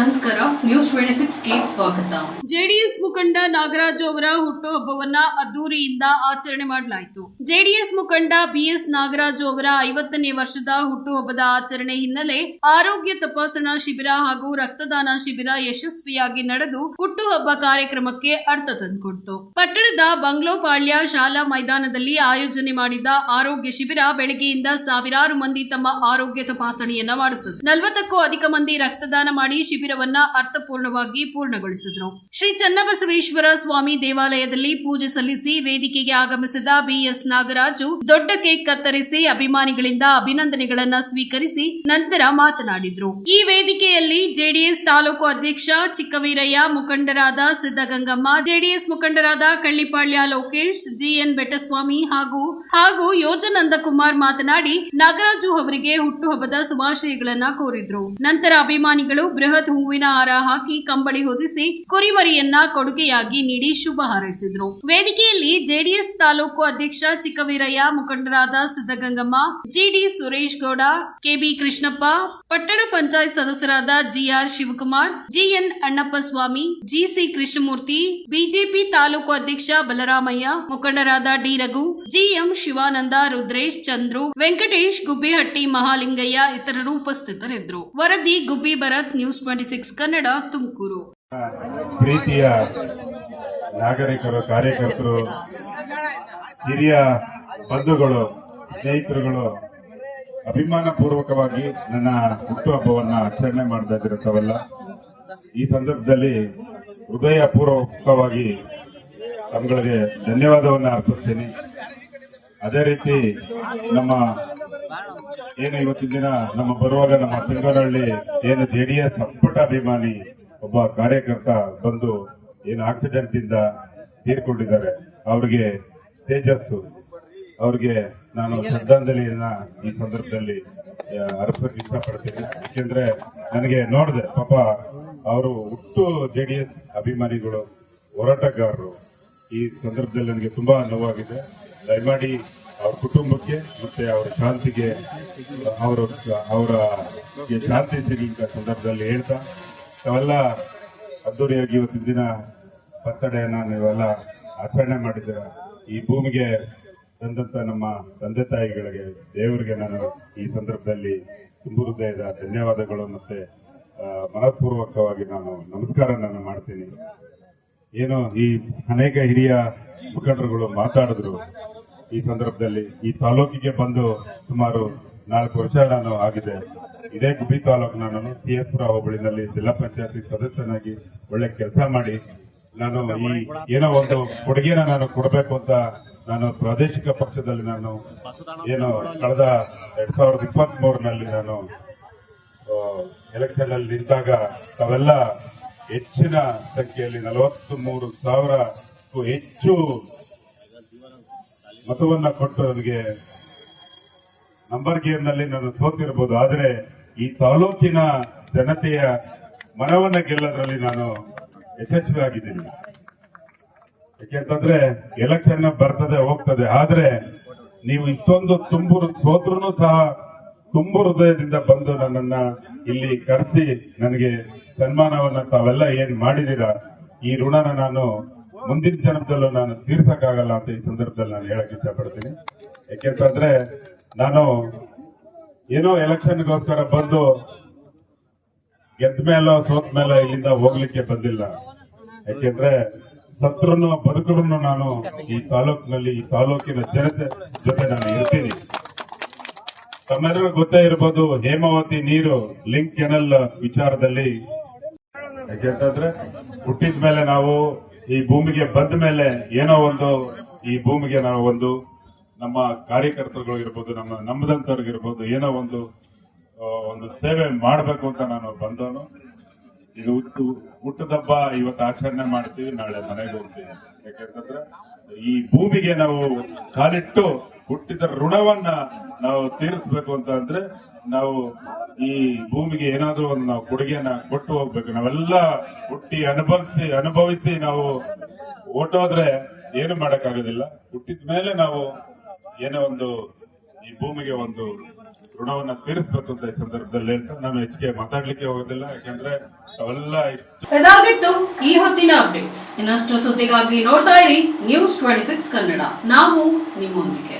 ನಮಸ್ಕಾರ news twenty ಸಿಕ್ಸ್ಗೆ ಸ್ವಾಗತ. JDS ಮುಖಂಡ ನಾಗರಾಜ್ ಅವರ ಹುಟ್ಟುಹಬ್ಬವನ್ನ ಅದ್ದೂರಿಯಿಂದ ಆಚರಣೆ ಮಾಡಲಾಯಿತು. ಜೆಡಿಎಸ್ ಮುಖಂಡ ಬಿಎಸ್ ನಾಗರಾಜ್ ಅವರ ಐವತ್ತನೇ ವರ್ಷದ ಹುಟ್ಟುಹಬ್ಬದ ಆಚರಣೆ ಹಿನ್ನೆಲೆ ಆರೋಗ್ಯ ತಪಾಸಣಾ ಶಿಬಿರ ಹಾಗೂ ರಕ್ತದಾನ ಶಿಬಿರ ಯಶಸ್ವಿಯಾಗಿ ನಡೆದು ಹುಟ್ಟುಹಬ್ಬ ಕಾರ್ಯಕ್ರಮಕ್ಕೆ ಅರ್ಥ ತಂದುಕೊಡ್ತು. ಪಟ್ಟಣದ ಬಂಗ್ಲೋಪಾಳ್ಯ ಶಾಲಾ ಮೈದಾನದಲ್ಲಿ ಆಯೋಜನೆ ಮಾಡಿದ್ದ ಆರೋಗ್ಯ ಶಿಬಿರ ಬೆಳಗ್ಗೆಯಿಂದ ಸಾವಿರಾರು ಮಂದಿ ತಮ್ಮ ಆರೋಗ್ಯ ತಪಾಸಣೆಯನ್ನ ಮಾಡಿಸಿದ್ರು. ನಲವತ್ತಕ್ಕೂ ಅಧಿಕ ಮಂದಿ ರಕ್ತದಾನ ಮಾಡಿ ಶಿಬಿರವನ್ನ ಅರ್ಥಪೂರ್ಣವಾಗಿ ಪೂರ್ಣಗೊಳಿಸಿದರು. ಶ್ರೀ ಚನ್ನಬಸವೇಶ್ವರ ಸ್ವಾಮಿ ದೇವಾಲಯದಲ್ಲಿ ಪೂಜೆ ಸಲ್ಲಿಸಿ ವೇದಿಕೆಗೆ ಆಗಮಿಸಿದ ಬಿಎಸ್ ನಾಗರಾಜು ದೊಡ್ಡ ಕೇಕ್ ಕತ್ತರಿಸಿ ಅಭಿಮಾನಿಗಳಿಂದ ಅಭಿನಂದನೆಗಳನ್ನ ಸ್ವೀಕರಿಸಿ ನಂತರ ಮಾತನಾಡಿದರು. ಈ ವೇದಿಕೆಯಲ್ಲಿ ಜೆಡಿಎಸ್ ತಾಲೂಕು ಅಧ್ಯಕ್ಷ ಚಿಕ್ಕವೀರಯ್ಯ, ಮುಖಂಡರಾದ ಸಿದ್ದಗಂಗಮ್ಮ ಜೆಡಿಎಸ್ ಮುಖಂಡರಾದ ಕಳ್ಳಿಪಾಳ್ಯ ಲೋಕೇಶ್, ಜಿಎನ್ ಬೆಟ್ಟಸ್ವಾಮಿ ಹಾಗೂ ಹಾಗೂ ಯೋಜನಂದ ಕುಮಾರ್ ಮಾತನಾಡಿ, ನಾಗರಾಜು ಅವರಿಗೆ ಹುಟ್ಟುಹಬ್ಬದ ಶುಭಾಶಯಗಳನ್ನ ಕೋರಿದ್ರು. ನಂತರ ಅಭಿಮಾನಿಗಳು ಬೃಹತ್ ಹೂವಿನ ಹಾರ ಹಾಕಿ ಕಂಬಳಿ ಹೊದಿಸಿ ಕುರಿಮರಿಯನ್ನ ಕೊಡುಗೆಯಾಗಿ ನೀಡಿ ಶುಭ ಹಾರೈಸಿದ್ರು. ವೇದಿಕೆಯಲ್ಲಿ ಜೆಡಿಎಸ್ ತಾಲೂಕು ಅಧ್ಯಕ್ಷ ಚಿಕ್ಕವೀರಯ್ಯ, ಮುಖಂಡರಾದ Siddagangamma G D Suresh Gowda K B Krishnappa, ಪಟ್ಟಣ ಪಂಚಾಯತ್ ಸದಸ್ಯರಾದ G R Shivakumar G N Annappa Swamy G C Krishnamurthy BJP taluk ಅಧ್ಯಕ್ಷ ಬಲರಾಮಯ್ಯ, ಮುಖಂಡರಾದ D Raghu G M Shivananda, Rudresh Chandru, Venkatesh Gubbihatti Mahalingaiah ಇತರರು ಉಪಸ್ಥಿತರಿದ್ದರು. ವರದಿ Gubbi Bharat, news twenty six Kannada Tumakuru ಪ್ರೀತಿಯ ನಾಗರಿಕರು, ಕಾರ್ಯಕರ್ತರು, ಹಿರಿಯ ಬಂಧುಗಳು, ಸ್ನೇಹಿತರುಗಳು ಅಭಿಮಾನ ಪೂರ್ವಕವಾಗಿ ನನ್ನ ಹುಟ್ಟುಹಬ್ಬವನ್ನು ಆಚರಣೆ ಮಾಡ್ತಾ ಇದ್ದೀರ ಈ ಸಂದರ್ಭದಲ್ಲಿ ಹೃದಯ ಪೂರ್ವಕವಾಗಿ ತಮ್ಗಳಿಗೆ ಧನ್ಯವಾದವನ್ನು ಅರ್ಪಿಸ್ತೀನಿ. ಅದೇ ರೀತಿ ನಮ್ಮ ಏನು ಇವತ್ತಿನ ದಿನ ನಮ್ಮ ಬರುವಾಗ ನಮ್ಮ ಸಿಂಗರಹಳ್ಳಿ ಏನು ಜೆಡಿಎಸ್ ಅಪ್ಪಟ ಅಭಿಮಾನಿ ಒಬ್ಬ ಕಾರ್ಯಕರ್ತ ಬಂದು ಏನು ಆಕ್ಸಿಡೆಂಟ್ ಇಂದ ತೀರ್ಕೊಂಡಿದ್ದಾರೆ. ಅವ್ರಿಗೆ ತೇಜಸ್ಸು. ಅವ್ರಿಗೆ ನಾನು ಶ್ರದ್ಧಾಂಜಲಿಯನ್ನ ಈ ಸಂದರ್ಭದಲ್ಲಿ ಅರ್ಪಿಸಕ್ಕೆ ಇಷ್ಟಪಡ್ತೀನಿ. ಯಾಕೆಂದ್ರೆ ನನಗೆ ನೋಡಿದೆ, ಪಾಪ ಅವರು ಹುಟ್ಟು ಜೆಡಿಎಸ್ ಅಭಿಮಾನಿಗಳು, ಹೋರಾಟಗಾರರು. ಈ ಸಂದರ್ಭದಲ್ಲಿ ನನಗೆ ತುಂಬಾ ನೋವಾಗಿದೆ. ದಯಮಾಡಿ ಅವ್ರ ಕುಟುಂಬಕ್ಕೆ ಮತ್ತೆ ಅವರ ಶಾಂತಿಗೆ, ಅವರ ಅವರ ಶಾಂತಿ ಸಿಗಲಿಕ್ಕೆ ಸಂದರ್ಭದಲ್ಲಿ ಹೇಳ್ತಾ ತಾವೆಲ್ಲ ಅದ್ದೂರಿಯಾಗಿ ಇವತ್ತಿನ ದಿನ ಬರ್ತಡೆಯನ್ನ ನೀವೆಲ್ಲ ಆಚರಣೆ ಮಾಡಿದ್ದೀರ. ಈ ಭೂಮಿಗೆ ತಂದಂತ ನಮ್ಮ ತಂದೆ ತಾಯಿಗಳಿಗೆ, ದೇವರಿಗೆ ನಾನು ಈ ಸಂದರ್ಭದಲ್ಲಿ ತುಂಬು ಹೃದಯದ ಧನ್ಯವಾದಗಳು ಮತ್ತೆ ಮನಪೂರ್ವಕವಾಗಿ ನಾನು ನಮಸ್ಕಾರ ನಾನು ಮಾಡ್ತೀನಿ. ಏನು ಈ ಅನೇಕ ಹಿರಿಯ ಮುಖಂಡರುಗಳು ಮಾತಾಡಿದ್ರು. ಈ ಸಂದರ್ಭದಲ್ಲಿ ಈ ತಾಲೂಕಿಗೆ ಬಂದು ಸುಮಾರು ನಾಲ್ಕು ವರ್ಷ ನಾನು ಆಗಿದೆ. ಇದೇ ಗುಬ್ಬಿ ತಾಲೂಕು ನಾನು ಸಿ ಎಸ್ ಹೋಬಳಿನಲ್ಲಿ ಜಿಲ್ಲಾ ಪಂಚಾಯತಿ ಸದಸ್ಯನಾಗಿ ಒಳ್ಳೆ ಕೆಲಸ ಮಾಡಿ ನಾನು ಈ ಏನೋ ಒಂದು ಕೊಡುಗೆನ ನಾನು ಕೊಡಬೇಕು ಅಂತ ನಾನು ಪ್ರಾದೇಶಿಕ ಪಕ್ಷದಲ್ಲಿ ನಾನು ಏನು ಕಳೆದ ಎರಡ್ ಸಾವಿರದ ಇಪ್ಪತ್ತ್ ಮೂರನಲ್ಲಿ ನಾನು ಎಲೆಕ್ಷನ್ ಅಲ್ಲಿ ನಿಂತಾಗ ತಾವೆಲ್ಲ ಹೆಚ್ಚಿನ ಸಂಖ್ಯೆಯಲ್ಲಿ ನಲವತ್ತು ಮೂರು ಸಾವಿರಕ್ಕೂ ಹೆಚ್ಚು ಮತವನ್ನ ಕೊಟ್ಟು ನನಗೆ ನಂಬರ್ ಗೇಮ್ನಲ್ಲಿ ನಾನು ಸೋತಿರಬಹುದು ಆದರೆ ಈ ತಾಲೂಕಿನ ಜನತೆಯ ಮನವನ್ನ ಗೆಲ್ಲೋದ್ರಲ್ಲಿ ನಾನು ಯಶಸ್ವಿ ಆಗಿದ್ದೀನಿ. ಯಾಕೆಂತಂದ್ರೆ ಎಲೆಕ್ಷನ್ ಬರ್ತದೆ, ಹೋಗ್ತದೆ. ಆದ್ರೆ ನೀವು ಇಷ್ಟೊಂದು ತುಂಬು ಸೋತ್ರೂ ಸಹ ತುಂಬು ಹೃದಯದಿಂದ ಬಂದು ನನ್ನನ್ನ ಇಲ್ಲಿ ಕರೆಸಿ ನನಗೆ ಸನ್ಮಾನವನ್ನ ತಾವೆಲ್ಲ ಏನ್ ಮಾಡಿದೀರ ಈ ಋಣನ ನಾನು ಮುಂದಿನ ಜನ್ಮದಲ್ಲೂ ನಾನು ತೀರ್ಸಕ್ಕಾಗಲ್ಲ ಅಂತ ಈ ಸಂದರ್ಭದಲ್ಲಿ ನಾನು ಹೇಳಕ್ ಇಷ್ಟಪಡ್ತೀನಿ. ಯಾಕೆಂತಂದ್ರೆ ನಾನು ಏನೋ ಎಲೆಕ್ಷನ್ಗೋಸ್ಕರ ಬಂದು ಗೆದ್ದ ಮೇಲೋ ಸೋತ್ ಮೇಲೋ ಇಲ್ಲಿಂದ ಹೋಗ್ಲಿಕ್ಕೆ ಬಂದಿಲ್ಲ. ಯಾಕೆಂದ್ರೆ ಸತ್ರನು ಬದುಕರನ್ನು ನಾನು ಈ ತಾಲೂಕಿನಲ್ಲಿ, ಈ ತಾಲೂಕಿನ ಜನತೆ ಜೊತೆ ನಾನು ಇರ್ತೀನಿ. ತಮ್ಮೆಲ್ಲರೂ ಗೊತ್ತೇ ಇರ್ಬೋದು, ಹೇಮಾವತಿ ನೀರು ಲಿಂಕ್ ಕೆನಲ್ ವಿಚಾರದಲ್ಲಿ. ಯಾಕೆಂತಂದ್ರೆ ಹುಟ್ಟಿದ ಮೇಲೆ ನಾವು ಈ ಭೂಮಿಗೆ ಬಂದ ಮೇಲೆ ಏನೋ ಒಂದು, ಈ ಭೂಮಿಗೆ ನಾವು ಒಂದು ನಮ್ಮ ಕಾರ್ಯಕರ್ತರುಗಳಿರ್ಬೋದು ನಮ್ಮ ನಮ್ಮದಂತವ್ರಿಗಿರ್ಬೋದು ಏನೋ ಒಂದು ಒಂದು ಸೇವೆ ಮಾಡಬೇಕು ಅಂತ ನಾನು ಬಂದವನು. ಇದು ಹುಟ್ಟು ಹುಟ್ಟದಬ್ಬ ಇವತ್ತು ಆಚರಣೆ ಮಾಡ್ತೀವಿ, ನಾಳೆ ಮನೆಗೆ ಹೋಗ್ತೀವಿ. ಯಾಕೆಂತಂದ್ರೆ ಈ ಭೂಮಿಗೆ ನಾವು ಕಾಲಿಟ್ಟು ಹುಟ್ಟಿದ ಋಣವನ್ನ ನಾವು ತೀರಿಸ್ಬೇಕು ಅಂತ ಅಂದ್ರೆ ನಾವು ಈ ಭೂಮಿಗೆ ಏನಾದ್ರೂ ಒಂದು ನಾವು ಕೊಡುಗೆನ ಕೊಟ್ಟು ಹೋಗ್ಬೇಕು. ನಾವೆಲ್ಲ ಹುಟ್ಟಿ ಅನುಭವಿಸಿ ಅನುಭವಿಸಿ ನಾವು ಓಟೋದ್ರೆ ಏನು ಮಾಡಕ್ಕಾಗೋದಿಲ್ಲ. ಹುಟ್ಟಿದ ಮೇಲೆ ನಾವು ಏನೋ ಒಂದು ಈ ಭೂಮಿಗೆ ಒಂದು ಋಣವನ್ನ ತೀರಿಸಬೇಕು ಅಂತ ಈ ಸಂದರ್ಭದಲ್ಲಿ ಅಂತ ನಾನು ಹೆಚ್ಚಿಗೆ ಮಾತಾಡ್ಲಿಕ್ಕೆ ಹೋಗೋದಿಲ್ಲ. ಯಾಕಂದ್ರೆ ಅವೆಲ್ಲ ಇದಾಗಿತ್ತು ಈ ಹೊತ್ತಿನ ಅಪ್ಡೇಟ್ಸ್ ಇನ್ನಷ್ಟು ಸುದ್ದಿಗಾಗಿ ನೋಡ್ತಾ ಇರಿ ನ್ಯೂಸ್ ಟ್ವೆಂಟಿ ಸಿಕ್ಸ್ ಕನ್ನಡ. ನಾವು ನಿಮ್ಮೊಂದಿಗೆ.